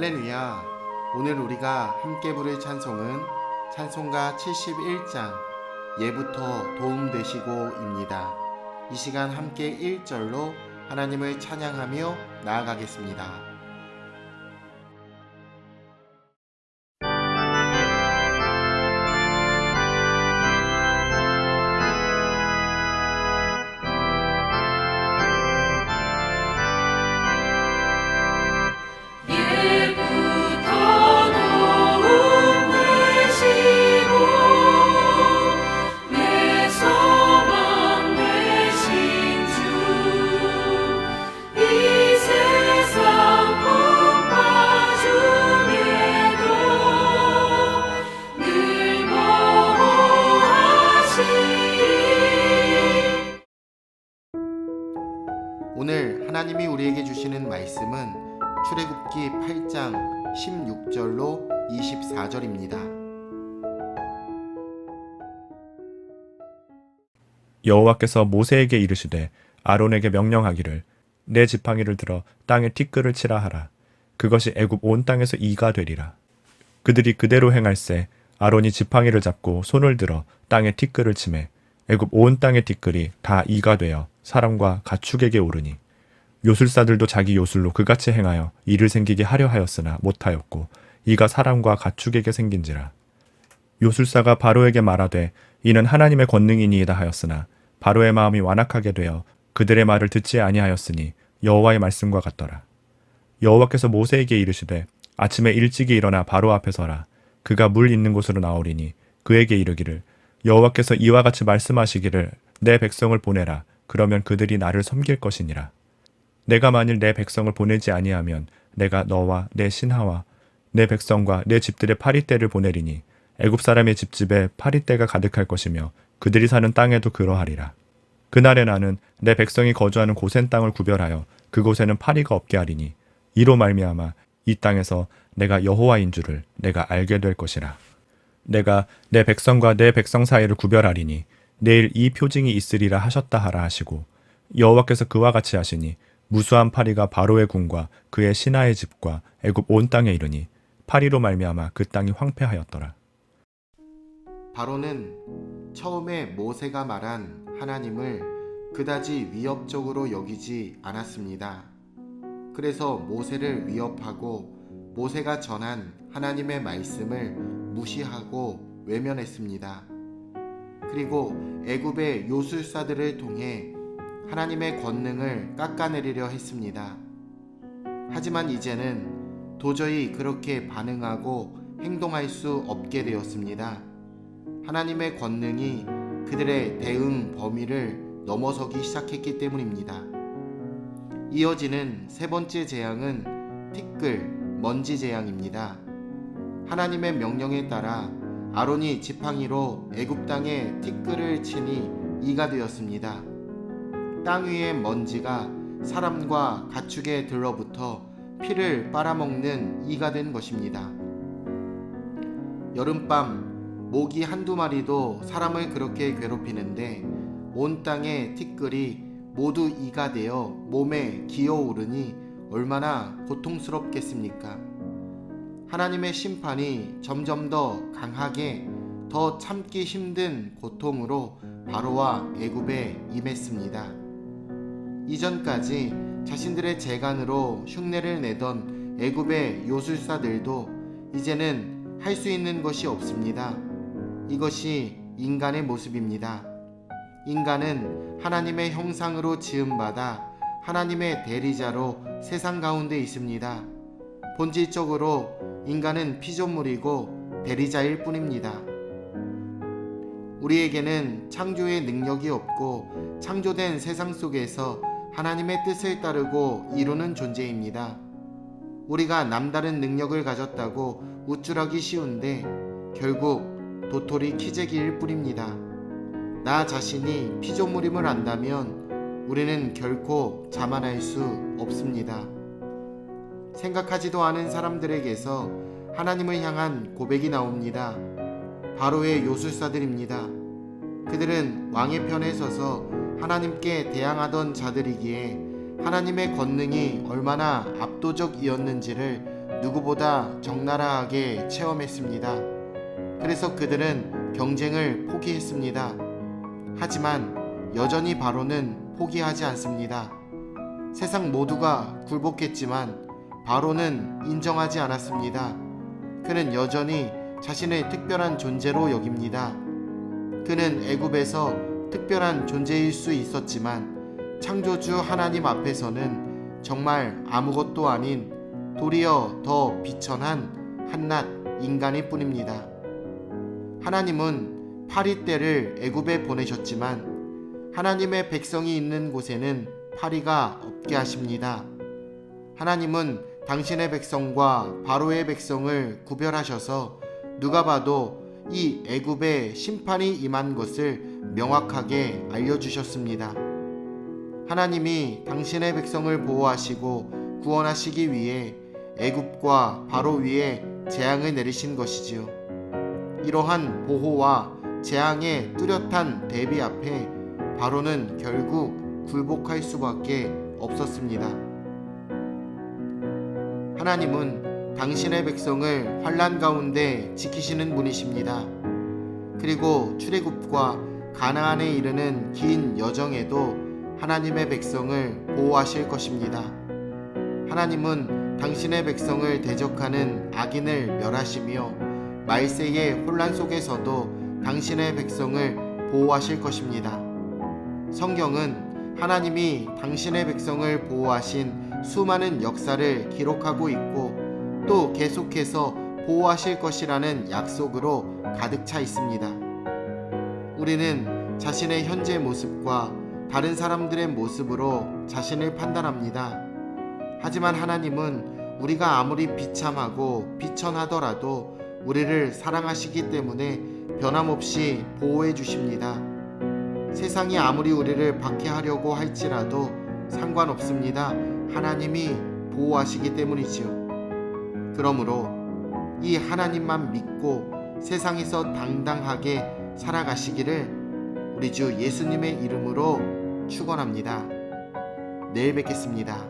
할렐루야. 오늘 우리가 함께 부를 찬송은 찬송가 71장 예부터 도움 되시고입니다. 이 시간 함께 1절로 하나님을 찬양하며 나아가겠습니다. 말씀은 출애굽기 8장 16절로 24절입니다. 여호와께서 모세에게 이르시되 아론에게 명령하기를 내 지팡이를 들어 땅에 티끌을 치라 하라. 그것이 애굽 온 땅에서 이가 되리라. 그들이 그대로 행할세 아론이 지팡이를 잡고 손을 들어 땅에 티끌을 치매 애굽 온 땅의 티끌이 다 이가 되어 사람과 가축에게 오르니 요술사들도 자기 요술로 그같이 행하여 이를 생기게 하려 하였으나 못하였고 이가 사람과 가축에게 생긴지라 요술사가 바로에게 말하되 이는 하나님의 권능이니이다 하였으나 바로의 마음이 완악하게 되어 그들의 말을 듣지 아니하였으니 여호와의 말씀과 같더라. 여호와께서 모세에게 이르시되 아침에 일찍이 일어나 바로 앞에 서라. 그가 물 있는 곳으로 나오리니 그에게 이르기를 여호와께서 이와 같이 말씀하시기를 내 백성을 보내라. 그러면 그들이 나를 섬길 것이니라. 내가 만일 내 백성을 보내지 아니하면 내가 너와 내 신하와 내 백성과 내 집들의 파리떼를 보내리니 애굽 사람의 집집에 파리떼가 가득할 것이며 그들이 사는 땅에도 그러하리라. 그날에 나는 내 백성이 거주하는 고센 땅을 구별하여 그곳에는 파리가 없게 하리니 이로 말미암아 이 땅에서 내가 여호와인 줄을 내가 알게 될 것이라. 내가 내 백성과 내 백성 사이를 구별하리니 내일 이 표징이 있으리라 하셨다 하라 하시고 여호와께서 그와 같이 하시니 무수한 파리가 바로의 궁과 그의 신하의 집과 애굽 온 땅에 이르니 파리로 말미암아 그 땅이 황폐하였더라. 바로는 처음에 모세가 말한 하나님을 그다지 위협적으로 여기지 않았습니다. 그래서 모세를 위협하고 모세가 전한 하나님의 말씀을 무시하고 외면했습니다. 그리고 애굽의 요술사들을 통해 하나님의 권능을 깎아내리려 했습니다. 하지만 이제는 도저히 그렇게 반응하고 행동할 수 없게 되었습니다. 하나님의 권능이 그들의 대응 범위를 넘어서기 시작했기 때문입니다. 이어지는 세 번째 재앙은 티끌, 먼지 재앙입니다. 하나님의 명령에 따라 아론이 지팡이로 애굽 땅에 티끌을 치니 이가 되었습니다. 땅 위의 먼지가 사람과 가축에 들러붙어 피를 빨아먹는 이가 된 것입니다. 여름밤 모기 한두 마리도 사람을 그렇게 괴롭히는데 온 땅의 티끌이 모두 이가 되어 몸에 기어오르니 얼마나 고통스럽겠습니까? 하나님의 심판이 점점 더 강하게 더 참기 힘든 고통으로 바로와 애굽에 임했습니다. 이전까지 자신들의 재간으로 흉내를 내던 애굽의 요술사들도 이제는 할 수 있는 것이 없습니다. 이것이 인간의 모습입니다. 인간은 하나님의 형상으로 지음받아 하나님의 대리자로 세상 가운데 있습니다. 본질적으로 인간은 피조물이고 대리자일 뿐입니다. 우리에게는 창조의 능력이 없고 창조된 세상 속에서 하나님의 뜻을 따르고 이루는 존재입니다. 우리가 남다른 능력을 가졌다고 우쭐하기 쉬운데 결국 도토리 키재기일 뿐입니다. 나 자신이 피조물임을 안다면 우리는 결코 자만할 수 없습니다. 생각하지도 않은 사람들에게서 하나님을 향한 고백이 나옵니다. 바로의 요술사들입니다. 그들은 왕의 편에 서서 하나님께 대항하던 자들이기에 하나님의 권능이 얼마나 압도적이었는지를 누구보다 적나라하게 체험했습니다. 그래서 그들은 경쟁을 포기했습니다. 하지만 여전히 바로는 포기하지 않습니다. 세상 모두가 굴복했지만 바로는 인정하지 않았습니다. 그는 여전히 자신을 특별한 존재로 여깁니다. 그는 애굽에서 특별한 존재일 수 있었지만 창조주 하나님 앞에서는 정말 아무것도 아닌 도리어 더 비천한 한낱 인간일 뿐입니다. 하나님은 파리 때를 애굽에 보내셨지만 하나님의 백성이 있는 곳에는 파리가 없게 하십니다. 하나님은 당신의 백성과 바로의 백성을 구별하셔서 누가 봐도 이 애굽에 심판이 임한 것을 명확하게 알려주셨습니다. 하나님이 당신의 백성을 보호하시고 구원하시기 위해 애굽과 바로 위에 재앙을 내리신 것이지요. 이러한 보호와 재앙의 뚜렷한 대비 앞에 바로는 결국 굴복할 수밖에 없었습니다. 하나님은 당신의 백성을 환란 가운데 지키시는 분이십니다. 그리고 출애굽과 가나안에 이르는 긴 여정에도 하나님의 백성을 보호하실 것입니다. 하나님은 당신의 백성을 대적하는 악인을 멸하시며 말세의 혼란 속에서도 당신의 백성을 보호하실 것입니다. 성경은 하나님이 당신의 백성을 보호하신 수많은 역사를 기록하고 있고 또 계속해서 보호하실 것이라는 약속으로 가득 차 있습니다. 우리는 자신의 현재 모습과 다른 사람들의 모습으로 자신을 판단합니다. 하지만 하나님은 우리가 아무리 비참하고 비천하더라도 우리를 사랑하시기 때문에 변함없이 보호해 주십니다. 세상이 아무리 우리를 박해하려고 할지라도 상관없습니다. 하나님이 보호하시기 때문이지요. 그러므로 이 하나님만 믿고 세상에서 당당하게 살아가시기를 우리 주 예수님의 이름으로 축원합니다. 내일 뵙겠습니다.